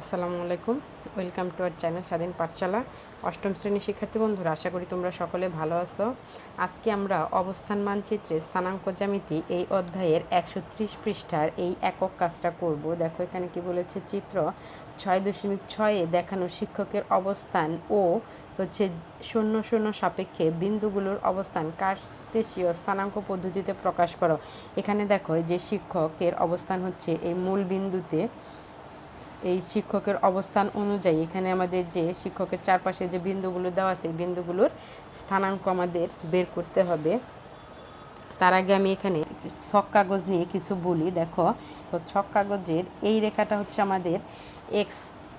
আসসালামু আলাইকুম। Welcome to R channel স্বাধীন পাঠশালা। অষ্টম শ্রেণির শিক্ষার্থী বন্ধুরা, আশা করি তোমরা সকলে ভালো আছো। আজকে আমরা অবস্থান মানচিত্রে স্থানাঙ্ক জ্যামিতি এই অধ্যায়ের একশো ত্রিশ পৃষ্ঠার এই একক কাজটা করব। দেখো, এখানে কি বলেছে? চিত্র ছয় দশমিক ছয়ে দেখানো শিক্ষকের অবস্থান ও হচ্ছে শূন্য শূন্য সাপেক্ষে বিন্দুগুলোর অবস্থান কার্তেশীয় স্থানাঙ্ক পদ্ধতিতে প্রকাশ করো। এখানে দেখো যে শিক্ষকের অবস্থান হচ্ছে এই মূল বিন্দুতে। এই শিক্ষকের অবস্থান অনুযায়ী এখানে আমাদের যে শিক্ষকের চারপাশে যে বিন্দুগুলো দেওয়া আছে বিন্দুগুলোর স্থানাঙ্ক আমাদের বের করতে হবে। তার আগে আমি এখানে ছক কাগজ নিয়ে কিছু বলি। দেখো ছক কাগজের এই রেখাটা হচ্ছে আমাদের এক্স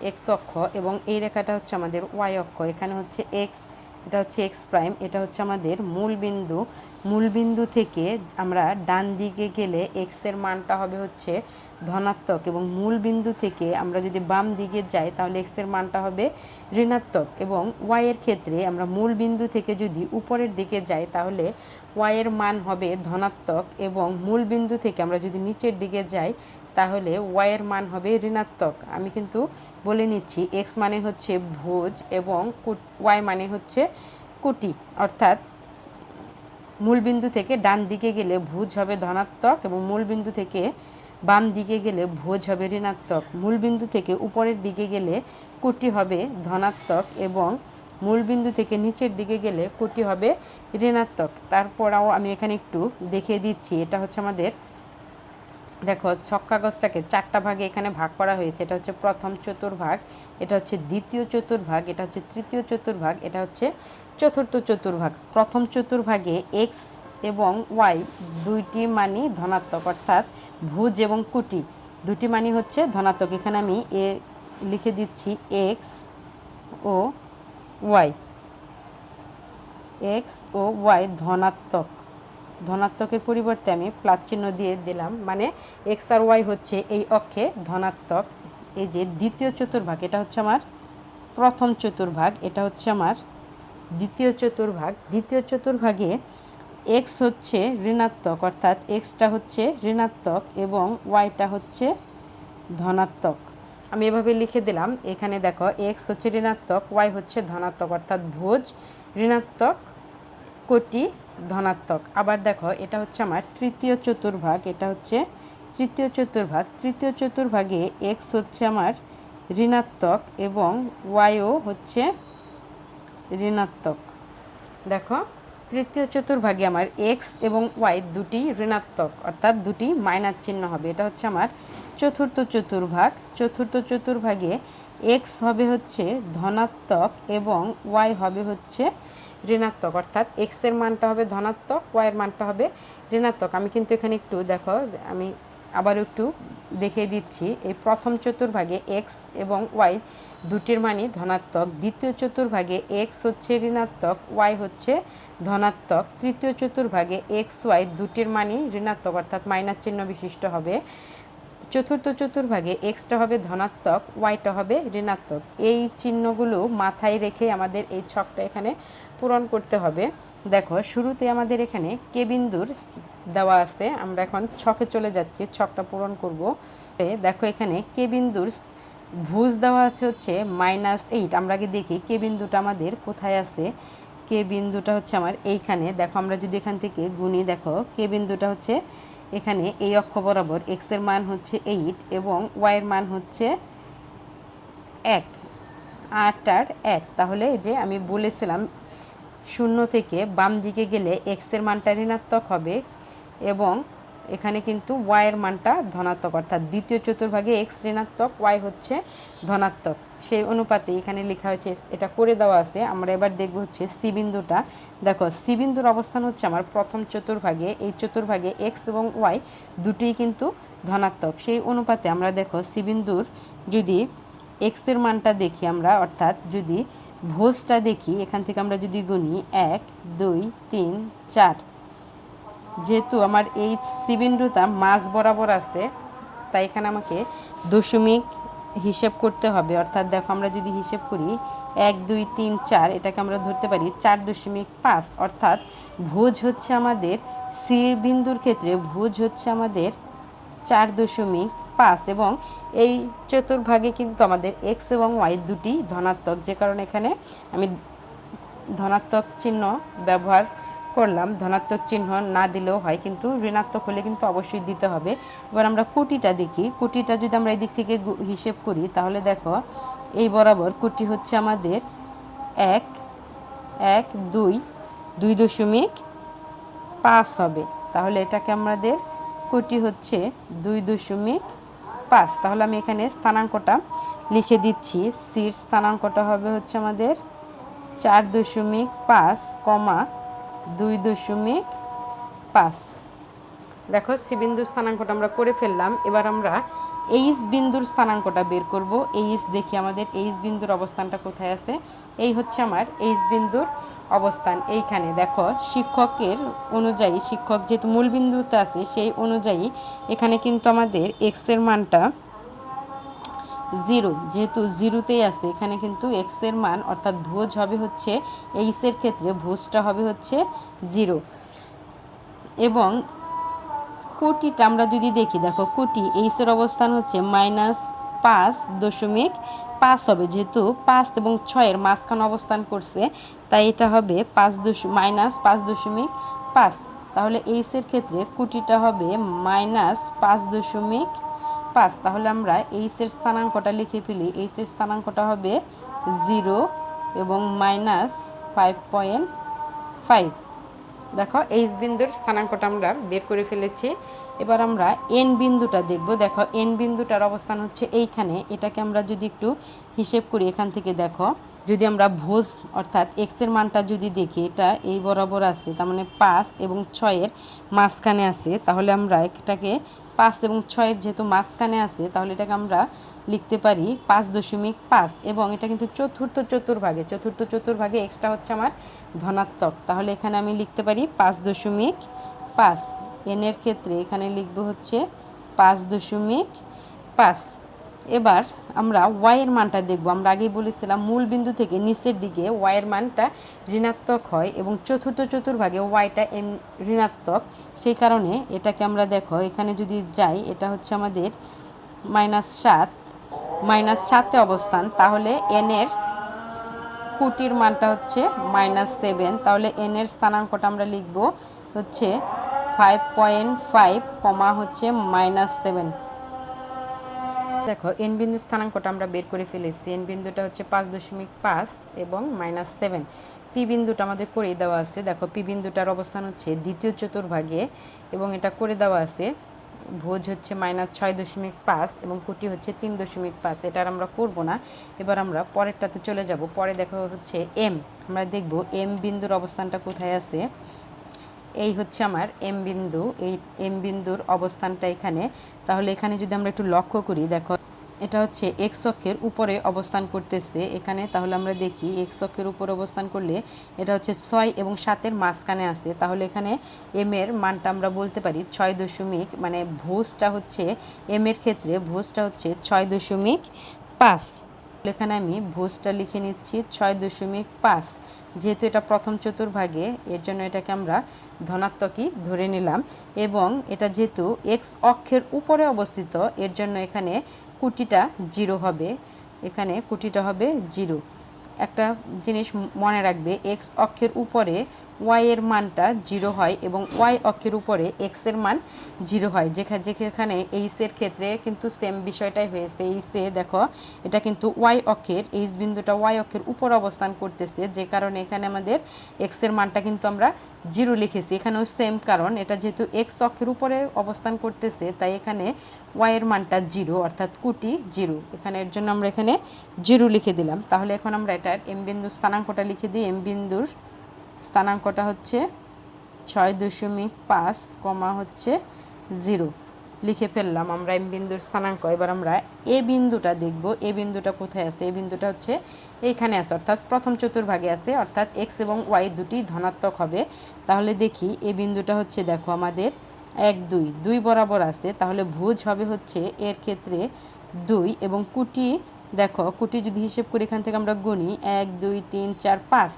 এক্স অক্ষ এবং এই রেখাটা হচ্ছে আমাদের ওয়াই অক্ষ। এখানে হচ্ছে এক্স এটা হচ্ছে এক্স প্রাইম এটা হচ্ছে আমাদের মূল বিন্দু। মূল বিন্দু থেকে আমরা ডান দিকে গেলে এক্সের মানটা হবে হচ্ছে ধনাত্মক এবং মূল বিন্দু থেকে আমরা যদি বাম দিকে যাই তাহলে এক্সের মানটা হবে ঋণাত্মক এবং ওয়াইয়ের ক্ষেত্রে আমরা মূল বিন্দু থেকে যদি উপরের দিকে যাই তাহলে ওয়াইয়ের মান হবে ধনাত্মক এবং মূল বিন্দু থেকে আমরা যদি নিচের দিকে যাই তাহলে ওয়াইয়ের মান হবে ঋণাত্মক। আমি কিন্তু বলে নিচ্ছি এক্স মানে হচ্ছে ভোজ এবং ওয়াই মানে হচ্ছে কুটি। অর্থাৎ মূলবিন্দু থেকে ডান দিকে গেলে ভুজ হবে ধনাত্মক এবং মূলবিন্দু থেকে বাম দিকে গেলে ভোজ হবে ঋণাত্মক। মূলবিন্দু থেকে উপরের দিকে গেলে কুটি হবে ধনাত্মক এবং মূলবিন্দু থেকে নিচের দিকে গেলে কুটি হবে ঋণাত্মক। তারপরাও আমি এখানে একটু দেখিয়ে দিচ্ছি, এটা হচ্ছে আমাদের দেখো ছক কাগজটাকে চারটা ভাগে এখানে ভাগ করা হয়েছে। এটা হচ্ছে প্রথম চতুর্ভাগ, এটা হচ্ছে দ্বিতীয় চতুর্ভাগ, এটা হচ্ছে তৃতীয় চতুর্ভাগ, এটা হচ্ছে চতুর্থ চতুর্ভাগ। প্রথম চতুর্ভাগে এক্স এবং ওয়াই দুইটি মানই ধনাত্মক, অর্থাৎ ভুজ এবং কুটি। দুটি মানই হচ্ছে ধনাত্মক। এখানে আমি এ লিখে দিচ্ছি এক্স ও ওয়াই এক্স ও ওয়াই ধনাত্মক। ধনাত্মকের পরিবর্তে আমি প্লাস চিহ্ন দিয়ে দিলাম। মানে এক্স আর ওয়াই হচ্ছে এই অক্ষে ধনাত্মক। এই যে দ্বিতীয় চতুর্ভাগ, এটা হচ্ছে আমার প্রথম চতুর্ভাগ, এটা হচ্ছে আমার দ্বিতীয় চতুর্ভাগ। দ্বিতীয় চতুর্ভাগে এক্স হচ্ছে ঋণাত্মক, অর্থাৎ এক্সটা হচ্ছে ঋণাত্মক এবং ওয়াইটা হচ্ছে ধনাত্মক। আমি এভাবে লিখে দিলাম, এখানে দেখো এক্স হচ্ছে ঋণাত্মক, ওয়াই হচ্ছে ধনাত্মক, অর্থাৎ ভোজ ঋণাত্মক। কোটি ধনাত্মক। আবার দেখো, এটা হচ্ছে আমার তৃতীয় চতুর্ভাগ, এটা হচ্ছে তৃতীয় চতুর্ভাগ। তৃতীয় চতুর্ভাগে এক্স হচ্ছে আমার ঋণাত্মক এবং ওয়াইও হচ্ছে ঋণাত্মক। দেখো, তৃতীয় চতুর্ভাগে আমার এক্স এবং ওয়াই দুটি ঋণাত্মক, অর্থাৎ দুটি মাইনাস চিহ্ন হবে। এটা হচ্ছে আমার চতুর্থ চতুর্ভাগ। চতুর্থ চতুর্ভাগে এক্স হবে হচ্ছে ধনাত্মক এবং ওয়াই হবে হচ্ছে ঋণাত্মক, অর্থাৎ এক্সের মানটা হবে ধনাত্মক ওয়াইয়ের মানটা হবে ঋণাত্মক। আমি কিন্তু এখানে একটু, দেখো, আমি আবার একটু দেখিয়ে দিচ্ছি। এই প্রথম চতুর্ভাগে এক্স এবং ওয়াই দুটির মানই ধনাত্মক। দ্বিতীয় চতুর্ভাগে এক্স হচ্ছে ঋণাত্মক ওয়াই হচ্ছে ধনাত্মক। তৃতীয় চতুর্ভাগে এক্স ওয়াই দুটির মানই ঋণাত্মক, অর্থাৎ মাইনাস চিহ্ন বিশিষ্ট হবে। চতুর্থ চতুর্ভাগে এক্সটা হবে ধনাত্মক ওয়াইটা হবে ঋণাত্মক। এই চিহ্নগুলো মাথায় রেখে আমাদের এই ছকটা এখানে পূরণ করতে হবে। দেখো, শুরুতে আমাদের এখানে কে বিন্দুর দেওয়া আছে। আমরা এখন ছকে চলে যাচ্ছি, ছকটা পূরণ করব। দেখো এখানে কে বিন্দুর ভুজ দেওয়া আছে হচ্ছে মাইনাস এইট আমরা আগে দেখি কে বিন্দুটা আমাদের কোথায় আছে? কে বিন্দুটা হচ্ছে আমার এইখানে। দেখো, আমরা যদি এখান থেকে গুনি, দেখো কে বিন্দুটা হচ্ছে এখানে এই অক্ষ বরাবর এক্সের মান হচ্ছে এইট এবং ওয়াইয়ের মান হচ্ছে এক। আট আর এক। তাহলে যে আমি বলেছিলাম, শূন্য থেকে বাম দিকে গেলে এক্সের মানটা ঋণাত্মক হবে এবং এখানে কিন্তু ওয়াইয়ের মানটা ধনাত্মক, অর্থাৎ দ্বিতীয় চতুর্ভাগে এক্স ঋণাত্মক ওয়াই হচ্ছে ধনাত্মক। সেই অনুপাতে এখানে লেখা হয়েছে, এটা করে দেওয়া আছে। আমরা এবার দেখব হচ্ছে সি বিন্দুটা। দেখো সি বিন্দুর অবস্থান হচ্ছে আমার প্রথম চতুর্ভাগে। এই চতুর্ভাগে এক্স এবং ওয়াই দুটিই কিন্তু ধনাত্মক। সেই অনুপাতে আমরা দেখো সি বিন্দুর যদি এক্সের মানটা দেখি আমরা, অর্থাৎ যদি ভোজটা দেখি, এখান থেকে আমরা যদি গুনি এক, দুই, তিন, চার যেহেতু আমার এই সিবিন্ডুটা মাছ বরাবর আছে, তাই এখানে আমাকে দশমিক হিসেব করতে হবে। অর্থাৎ দেখো আমরা যদি হিসেব করি এক, দুই, তিন, চার, এটাকে আমরা ধরতে পারি চার দশমিক পাঁচ। অর্থাৎ ভোজ হচ্ছে আমাদের সি বিন্দুর ক্ষেত্রে ভোজ হচ্ছে আমাদের চার দশমিক পাঁচ এবং এই চতুর্ভাগে কিন্তু আমাদের এক্স এবং ওয়াই দুটি ধনাত্মক। যে কারণে এখানে আমি ধনাত্মক চিহ্ন ব্যবহার করলাম, ধনাত্মক চিহ্ন না দিলেও হয়, কিন্তু ঋণাত্মক হলে কিন্তু অবশ্যই দিতে হবে। এবার আমরা কোটিটা দেখি। কোটিটা যদি আমরা এই দিক থেকে হিসেব করি, তাহলে দেখো, এই বরাবর কোটি হচ্ছে আমাদের এক এক, দুই দুই দশমিক পাঁচ হবে। তাহলে এটাকে আমাদের কোটি হচ্ছে দুই দশমিক পাঁচ। তাহলে আমি এখানে স্থানাঙ্কটা লিখে দিচ্ছি। সিট স্থানাঙ্কটা হবে হচ্ছে আমাদের চার দশমিক পাঁচ, কমা দুই দশমিক পাঁচ। দেখো, সি বিন্দুর স্থানাঙ্কটা আমরা করে ফেললাম। এবার আমরা এইচ বিন্দুর স্থানাঙ্কটা বের করব। এইচ দেখি আমাদের এইচ বিন্দুর অবস্থানটা কোথায় আছে। এই হচ্ছে আমার এইচ বিন্দুর অবস্থান। এইখানে দেখো, শিক্ষকের অনুযায়ী, শিক্ষক যেহেতু মূল বিন্দুতে আছে, সেই অনুযায়ী এখানে কিন্তু আমাদের এক্সের মানটা জিরো, যেহেতু জিরোতেই আছে, এখানে কিন্তু এক্সের মান, অর্থাৎ ভোজ হবে হচ্ছে এইচ এর ক্ষেত্রে, ভোজটা হবে হচ্ছে জিরো। এবং কোটিটা আমরা যদি দেখি, দেখো কোটি এইচের অবস্থান হচ্ছে মাইনাস পাঁচ দশমিক পাঁচ হবে, যেহেতু পাঁচ এবং ছয়ের মাঝখানে অবস্থান করছে, তাই এটা হবে পাঁচ দশ মাইনাস পাঁচ দশমিক পাঁচ। তাহলে এইচের ক্ষেত্রে কোটিটা হবে মাইনাস পাঁচ দশমিক পাঁচ, তাহলে আমরা এইচের স্থানাঙ্কটা লিখে ফেলি। এইচের স্থানাঙ্কটা হবে জিরো এবং মাইনাস ফাইভ পয়েন্ট ফাইভ। দেখো এইচ বিন্দুর স্থানাঙ্কটা আমরা বের করে ফেলেছি। এবার আমরা এন বিন্দুটা দেখব। দেখো এন বিন্দুটার অবস্থান হচ্ছে এইখানে। এটাকে আমরা যদি একটু হিসেব করি এখান থেকে, দেখো, যদি আমরা ভোজ, অর্থাৎ এক্সের মানটা যদি দেখি, এটা এই বরাবর আছে, তার মানে পাঁচ এবং ছয়ের মাঝখানে আছে, তাহলে আমরা এটাকে পাঁচ এবং ছয়ের যেহেতু মাঝখানে আছে, তাহলে এটাকে আমরা লিখতে পারি পাঁচ দশমিক পাঁচ এবং এটা কিন্তু চতুর্থ চতুর্ভাগে চতুর্থ চতুর্ভাগে এক্সট্রা হচ্ছে আমার ধনাত্মক। তাহলে এখানে আমি লিখতে পারি পাঁচ দশমিক পাঁচ। এনের ক্ষেত্রে এখানে লিখব হচ্ছে পাঁচ দশমিক পাঁচ। এবার আমরা ওয়াইয়ের মানটা দেখব। আমরা আগেই বলেছিলাম মূল বিন্দু থেকে নিচের দিকে ওয়াইয়ের মানটা ঋণাত্মক হয় এবং চতুর্থ চতুর্ভাগে ওয়াইটা এম ঋণাত্মক। সেই কারণে এটাকে আমরা দেখো, এখানে যদি যাই, এটা হচ্ছে আমাদের মাইনাস সাত। মাইনাস সাতে অবস্থান, তাহলে এনের কুটির মানটা হচ্ছে মাইনাস সেভেন তাহলে এনের স্থানাঙ্কটা আমরা লিখব হচ্ছে ফাইভ পয়েন্ট ফাইভ কমা হচ্ছে মাইনাস সেভেন দেখো এন বিন্দু স্থানাঙ্কটা আমরা বের করে ফেলেছি। এন বিন্দুটা হচ্ছে পাঁচ দশমিক পাঁচ এবং মাইনাস সেভেন। পি বিন্দুটা আমাদের করে দেওয়া আছে। দেখো পি বিন্দুটার অবস্থান হচ্ছে দ্বিতীয় চতুর্ভাগে এবং এটা করে দেওয়া আছে। ভোজ হচ্ছে মাইনাস ছয় দশমিক পাঁচ এবং কুটি হচ্ছে তিন দশমিক পাঁচ। এটা আর আমরা করব না। এবার আমরা পরেরটাতে চলে যাব। পরে দেখো হচ্ছে এম আমরা দেখব এম বিন্দুর অবস্থানটা কোথায় আছে? এই হচ্ছে আমার এম বিন্দু, এই এম বিন্দুর অবস্থানটা এখানে। তাহলে এখানে যদি আমরা একটু লক্ষ্য করি, দেখো, এটা হচ্ছে এক্স অক্ষের উপরে অবস্থান করতেছে এখানে। তাহলে আমরা দেখি এক্স অক্ষের উপরে অবস্থান করলে এটা হচ্ছে ছয় এবং সাতের মাঝখানে আছে। তাহলে এখানে এম এর মানটা আমরা বলতে পারি ছয় দশমিক মানে ভোজটা হচ্ছে এম এর ক্ষেত্রে ভোজটা হচ্ছে ছয় দশমিক পাঁচ। এখানে আমি ভোজটা লিখে নিচ্ছি ছয় দশমিক পাঁচ। যেহেতু এটা প্রথম চতুর্ভাগে, এর জন্য এটাকে আমরা ধনাত্মকই ধরে নিলাম এবং এটা যেহেতু এক্স অক্ষের উপরে অবস্থিত, এর জন্য এখানে কুটিটা জিরো হবে। এখানে কুটিটা হবে জিরো। একটা জিনিস মনে রাখবে এক্স অক্ষের উপরে ওয়াই এর মানটা জিরো হয় এবং ওয়াই অক্ষের উপরে এক্সের মান জিরো হয়। যেখানে যেখানে এইসের ক্ষেত্রে কিন্তু সেম বিষয়টাই হয়েছে। এইচে দেখো, এটা কিন্তু ওয়াই অক্ষের এইচ বিন্দুটা ওয়াই অক্ষের উপর অবস্থান করতেছে। যে কারণে এখানে আমাদের এক্সের মানটা কিন্তু আমরা জিরো লিখেছি। এখানেও সেম কারণ, এটা যেহেতু এক্স অক্ষের উপরে অবস্থান করতেছে, তাই এখানে ওয়াইয়ের মানটা জিরো, অর্থাৎ কুটি জিরো। এখানে এর জন্য আমরা এখানে জিরো লিখে দিলাম। তাহলে এখন আমরা এটার এম বিন্দুর স্থানাঙ্কটা লিখে দিই। এম বিন্দুর স্থানাঙ্কটা হচ্ছে ছয় দশমিক পাঁচ কমা হচ্ছে জিরো। লিখে ফেললাম আমরা এম বিন্দুর স্থানাঙ্ক। এবার আমরা এ বিন্দুটা দেখব। এ বিন্দুটা কোথায় আছে? এ বিন্দুটা হচ্ছে এইখানে আছে। অর্থাৎ প্রথম চতুর্ভাগে আছে। অর্থাৎ এক্স এবং ওয়াই দুটি ধনাত্মক হবে। তাহলে দেখি এ বিন্দুটা হচ্ছে, দেখো, আমাদের এক, দুই। দুই বরাবর আছে। তাহলে ভুজ হবে হচ্ছে এর ক্ষেত্রে দুই এবং কুটি, দেখো, কুটি যদি হিসেব করি এখান থেকে আমরা গুনি, এক, দুই, তিন, চার, পাঁচ।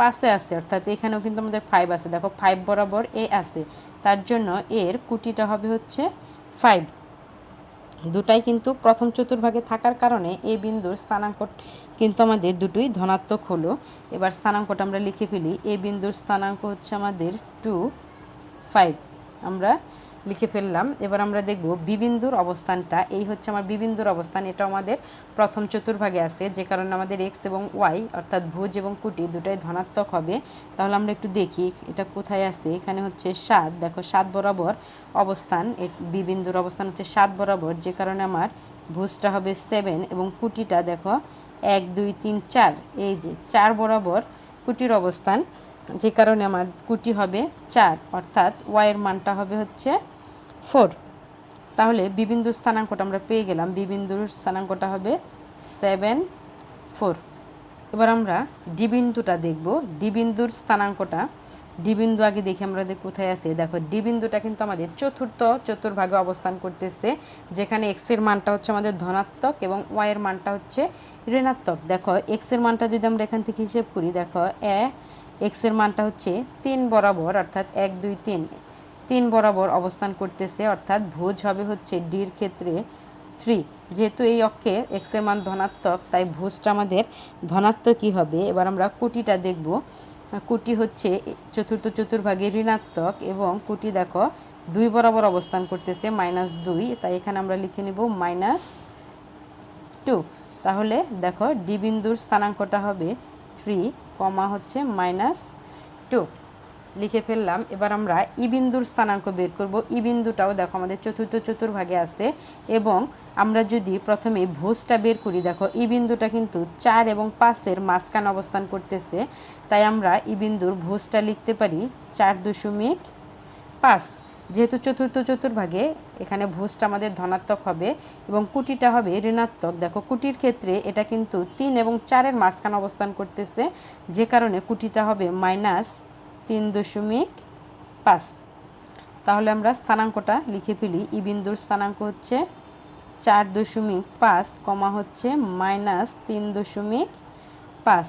পাশে আছে, অর্থাৎ এখানেও কিন্তু আমাদের ফাইভ আছে। দেখো ফাইভ বরাবর এ আছে। তার জন্য এর কুটিটা হবে হচ্ছে ফাইভ দুটাই কিন্তু প্রথম চতুর্ভাগে থাকার কারণে এই বিন্দুর স্থানাঙ্ক কিন্তু আমাদের দুটোই ধনাত্মক হলো। এবার স্থানাঙ্কটা আমরা লিখে ফেলি। এই বিন্দুর স্থানাঙ্ক হচ্ছে আমাদের টু ফাইভ আমরা লিখে ফেললাম। এবার আমরা দেখব বিবিন্দুর অবস্থানটা। এই হচ্ছে আমার বিবিন্দুর অবস্থান। এটা আমাদের প্রথম চতুর্ভাগে আছে। যে কারণে আমাদের এক্স এবং ওয়াই অর্থাৎ ভুজ এবং কুটি দুটাই ধনাত্মক হবে। তাহলে আমরা একটু দেখি, এটা কোথায় আছে? এখানে হচ্ছে সাত। দেখো, সাত বরাবর অবস্থান। বিবিন্দুর অবস্থান হচ্ছে সাত বরাবর। যে কারণে আমার ভুজটা হবে সেভেন এবং কুটিটা দেখো, এক, দুই, তিন, চার। এই যে চার বরাবর কুটির অবস্থান। যে কারণে আমার কুটি হবে চার। অর্থাৎ ওয়াইয়ের মানটা হবে হচ্ছে ফোর। তাহলে বিবিন্দুর স্থানাঙ্কটা আমরা পেয়ে গেলাম। বিবিন্দুর স্থানাঙ্কটা হবে সেভেন ফোর। এবার আমরা ডিবিন্দুটা দেখব। ডিবিন্দুর স্থানাঙ্কটা ডিবিন্দু আগে দেখি আমরা কোথায় আছে। দেখো ডিবিন্দুটা কিন্তু আমাদের চতুর্থ, চতুর্ভাগে অবস্থান করতেছে, যেখানে এক্সের মানটা হচ্ছে আমাদের ধনাত্মক এবং ওয়াইয়ের মানটা হচ্ছে ঋণাত্মক। দেখো এক্সের মানটা যদি আমরা এখান থেকে হিসেব করি, দেখো, এ এক্সের মানটা হচ্ছে তিন বরাবর, অর্থাৎ এক, দুই, তিন। তিন বরাবর অবস্থান করতেছে, অর্থাৎ ভোজ হবে হচ্ছে ডির ক্ষেত্রে থ্রি। যেহেতু এই অক্ষে এক্সের মান ধনাত্মক, তাই ভোজটা আমাদের ধনাত্মকই হবে। এবার আমরা কুটিটা দেখব। কুটি হচ্ছে চতুর্থ চতুর্ভাগে ঋণাত্মক এবং কুটি দেখো দুই বরাবর অবস্থান করতেছে মাইনাস দুই। তাই এখানে আমরা লিখে নেব মাইনাস টু তাহলে দেখো ডি বিন্দুর স্থানাঙ্কটা হবে থ্রি, কমা হচ্ছে মাইনাস টু লিখে ফেললাম। এবার আমরা ই বিন্দুর স্থানাঙ্ক বের করব। ই বিন্দুটাও দেখো আমাদের চতুর্থ, চতুর্ভাগে আছে এবং আমরা যদি প্রথমে ভোজটা বের করি, দেখো ই বিন্দুটা কিন্তু চার এবং পাঁচের মাঝখান অবস্থান করতেছে, তাই আমরা ই বিন্দুর ভোজটা লিখতে পারি চার দশমিক পাঁচ। যেহেতু চতুর্থ, চতুর্ভাগে এখানে ভোজটা আমাদের ধনাত্মক হবে এবং কুটিটা হবে ঋণাত্মক। দেখো কুটির ক্ষেত্রে এটা কিন্তু তিন এবং চারের মাঝখান অবস্থান করতেছে, যে কারণে কুটিটা হবে মাইনাস তিন দশমিক পাঁচ। তাহলে আমরা স্থানাঙ্কটা লিখে ফেলি। ই বিন্দুর স্থানাঙ্ক হচ্ছে চার দশমিক পাঁচ, কমা হচ্ছে মাইনাস তিন দশমিক পাঁচ।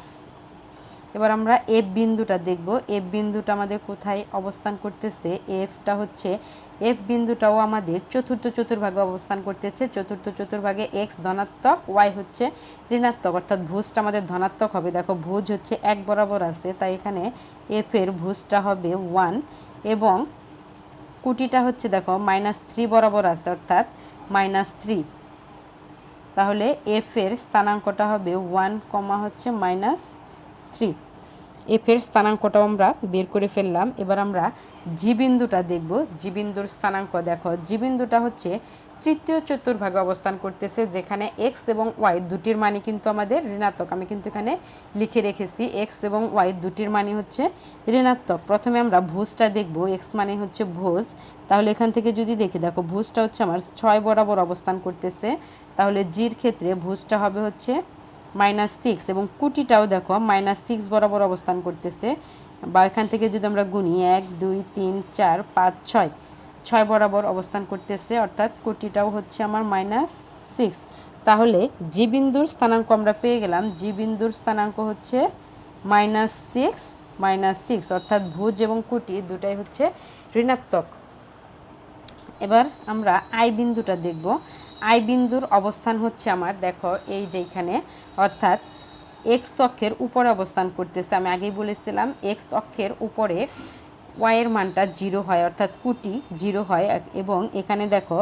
এবার আমরা এফ বিন্দুটা দেখব। এফ বিন্দুটা আমাদের কোথায় অবস্থান করতেছে? এফটা হচ্ছে এফ বিন্দুটাও আমাদের চতুর্থ চতুর্ভাগে অবস্থান করতেছে। চতুর্থ চতুর্ভাগে এক্স ধনাত্মক ওয়াই হচ্ছে ঋণাত্মক। অর্থাৎ ভুজটা আমাদের ধনাত্মক হবে। দেখো, ভুজ হচ্ছে এক বরাবর আছে, তাই এখানে এফের ভুজটা হবে ওয়ান এবং কুটিটা হচ্ছে, দেখো মাইনাস থ্রি বরাবর আছে, অর্থাৎ মাইনাস থ্রি তাহলে এফের স্থানাঙ্কটা হবে ওয়ান কমা হচ্ছে মাইনাস থ্রি। এফের স্থানাঙ্কটাও আমরা বের করে ফেললাম। এবার আমরা জি বিন্দুটা দেখব। জি বিন্দুর স্থানাঙ্ক দেখো। জি বিন্দুটা হচ্ছে তৃতীয় চতুর্ভাগে অবস্থান করতেছে, যেখানে এক্স এবং ওয়াই দুটির মানই কিন্তু আমাদের ঋণাত্মক। আমি কিন্তু এখানে লিখে রেখেছি এক্স এবং ওয়াই দুটির মানই হচ্ছে ঋণাত্মক। প্রথমে আমরা ভোজটা দেখব। এক্স মানে হচ্ছে ভোজ। তাহলে এখান থেকে যদি দেখি, দেখো, ভোজটা হচ্ছে আমার ছয় বরাবর অবস্থান করতেছে। তাহলে জির ক্ষেত্রে ভোজটা হবে হচ্ছে মাইনাস সিক্স এবং কুটিটাও দেখো মাইনাস সিক্স বরাবর অবস্থান করতেছে। বা এখান থেকে যদি আমরা গুনি, এক, দুই, তিন, চার, পাঁচ, ছয়। ছয় বরাবর অবস্থান করতেছে, অর্থাৎ কুটিটাও হচ্ছে আমার মাইনাস সিক্স তাহলে জি বিন্দুর স্থানাঙ্ক আমরা পেয়ে গেলাম। জি বিন্দুর স্থানাঙ্ক হচ্ছে মাইনাস সিক্স মাইনাস সিক্স অর্থাৎ ভুজ এবং কুটি দুটাই হচ্ছে ঋণাত্মক। এবার আমরা আই বিন্দুটা দেখব। আই বিন্দুর অবস্থান হচ্ছে আমার, দেখো, এই যেখানে অর্থাৎ এক্স অক্ষের উপরে অবস্থান করতেছে। আমি আগেই বলেছিলাম এক্স অক্ষের উপরে ওয়াইয়ের মানটা জিরো হয়, অর্থাৎ কুটি জিরো হয়, এবং এখানে দেখো,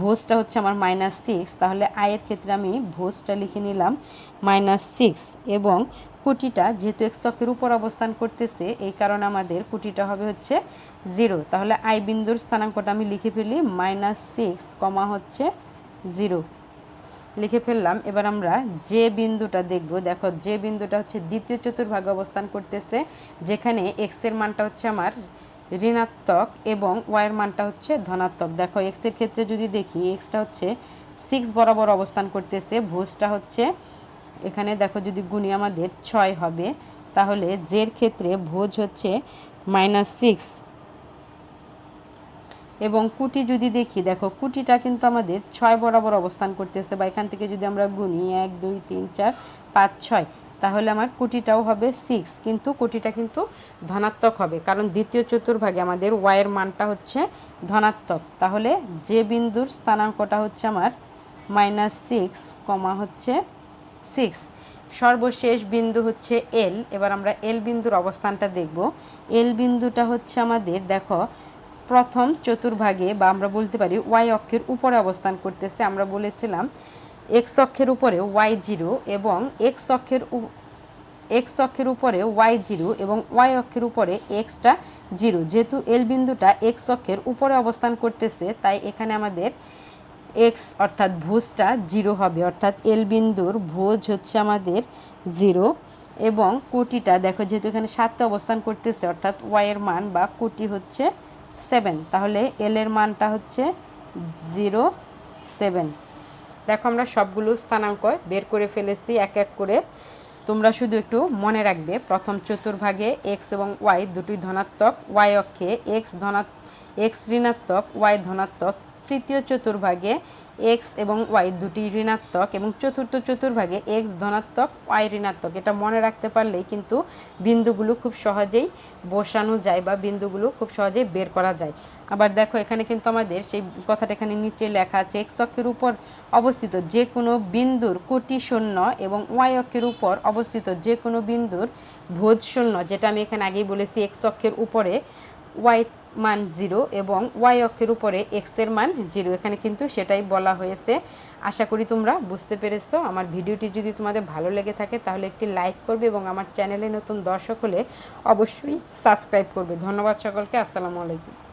ভোজটা হচ্ছে আমার মাইনাস সিক্স তাহলে আয়ের ক্ষেত্রে আমি ভোজটা লিখে নিলাম মাইনাস সিক্স এবং কুটিটা যেহেতু এক্স অক্ষের উপর অবস্থান করতেছে, এই কারণে আমাদের কুটিটা হবে হচ্ছে জিরো তাহলে আই বিন্দুর স্থানাঙ্কটা আমি লিখে ফেলি মাইনাস সিক্স কমা হচ্ছে জিরো। লিখে ফেললাম, এবার আমরা যে বিন্দুটা দেখব। দেখো, যে বিন্দুটা হচ্ছে দ্বিতীয় চতুর্ভাগে অবস্থান করতেছে, যেখানে এক্সের মানটা হচ্ছে আমার ঋণাত্মক এবং ওয়াইয়ের মানটা হচ্ছে ধনাত্মক। দেখো এক্সের ক্ষেত্রে যদি দেখি এক্সটা হচ্ছে সিক্স বরাবর অবস্থান করতেছে, ভোজটা হচ্ছে এখানে দেখো, যদি গুণি আমাদের ছয় হবে, তাহলে জের ক্ষেত্রে ভোজ হচ্ছে মাইনাস সিক্স এবং কুটি যদি দেখি, দেখো, কুটিটা কিন্তু আমাদের ছয় বরাবর অবস্থান করতেছে বা এখান থেকে যদি আমরা গুনি এক, দুই, তিন, চার, পাঁচ, ছয়, তাহলে আমার কোটিটাও হবে সিক্স কিন্তু কোটিটা কিন্তু ধনাত্মক হবে। কারণ দ্বিতীয় চতুর্ভাগে আমাদের ওয়াইয়ের মানটা হচ্ছে ধনাত্মক। তাহলে যে বিন্দুর স্থানাঙ্কটা হচ্ছে আমার মাইনাস সিক্স কমা হচ্ছে সিক্স সর্বশেষ বিন্দু হচ্ছে এল এবার আমরা এল বিন্দুর অবস্থানটা দেখব। এল বিন্দুটা হচ্ছে আমাদের, দেখো প্রথম চতুর্ভাগে বা আমরা বলতে পারি ওয়াই অক্ষের উপরে অবস্থান করতেছে, আমরা বলেছিলাম এক্স অক্ষের উপরে ওয়াই জিরো এবং এক্স অক্ষের এক্স অক্ষের উপরে ওয়াই জিরো এবং ওয়াই অক্ষের উপরে এক্সটা জিরো যেহেতু এল বিন্দুটা এক্স অক্ষের উপরে অবস্থান করতেছে, তাই এখানে আমাদের এক্স অর্থাৎ ভোজটা জিরো হবে। অর্থাৎ এল বিন্দুর ভোজ হচ্ছে আমাদের জিরো এবং কোটিটা, দেখো যেহেতু এখানে সাতটা অবস্থান করতেছে, অর্থাৎ ওয়াইয়ের মান বা কোটি হচ্ছে সেভেন। তাহলে এল এর মানটা হচ্ছে জিরো সেভেন। দেখো আমরা সবগুলো স্থানাঙ্ক বের করে ফেলেছি এক এক করে। তোমরা শুধু একটু মনে রাখবে, প্রথম চতুর্ভাগে এক্স এবং ওয়াই দুটি ধনাত্মক ওয়াই অক্ষে এক্স ধনাত্মক এক্স ঋণাত্মক ওয়াই ধনাত্মক। তৃতীয় চতুর্ভাগে এক্স এবং ওয়াই দুটি ঋণাত্মক এবং চতুর্থ চতুর্ভাগে এক্স ধনাত্মক, ওয়াই ঋণাত্মক। এটা মনে রাখতে পারলেই কিন্তু বিন্দুগুলো খুব সহজেই বসানো যায় বা বিন্দুগুলো খুব সহজেই বের করা যায়। আবার দেখো, এখানে কিন্তু আমাদের সেই কথাটা এখানে নিচে লেখা আছে, এক্স অক্ষের উপর অবস্থিত যে কোনো বিন্দুর কোটি শূন্য এবং ওয়াই অক্ষের উপর অবস্থিত যে কোনো বিন্দুর ভোজ শূন্য, যেটা আমি এখানে আগেই বলেছি, এক্স অক্ষের উপরে ওয়াই মান জিরো এবং ওয়াই অক্ষের উপরে এক্সের মান জিরো। এখানে কিন্তু সেটাই বলা হয়েছে। আশা করি তোমরা বুঝতে পেরেছ। আমার ভিডিওটি যদি তোমাদের ভালো লেগে থাকে তাহলে একটি লাইক করবে এবং আমার চ্যানেলে নতুন দর্শক হলে অবশ্যই সাবস্ক্রাইব করবে। ধন্যবাদ সকলকে। আসসালামু আলাইকুম।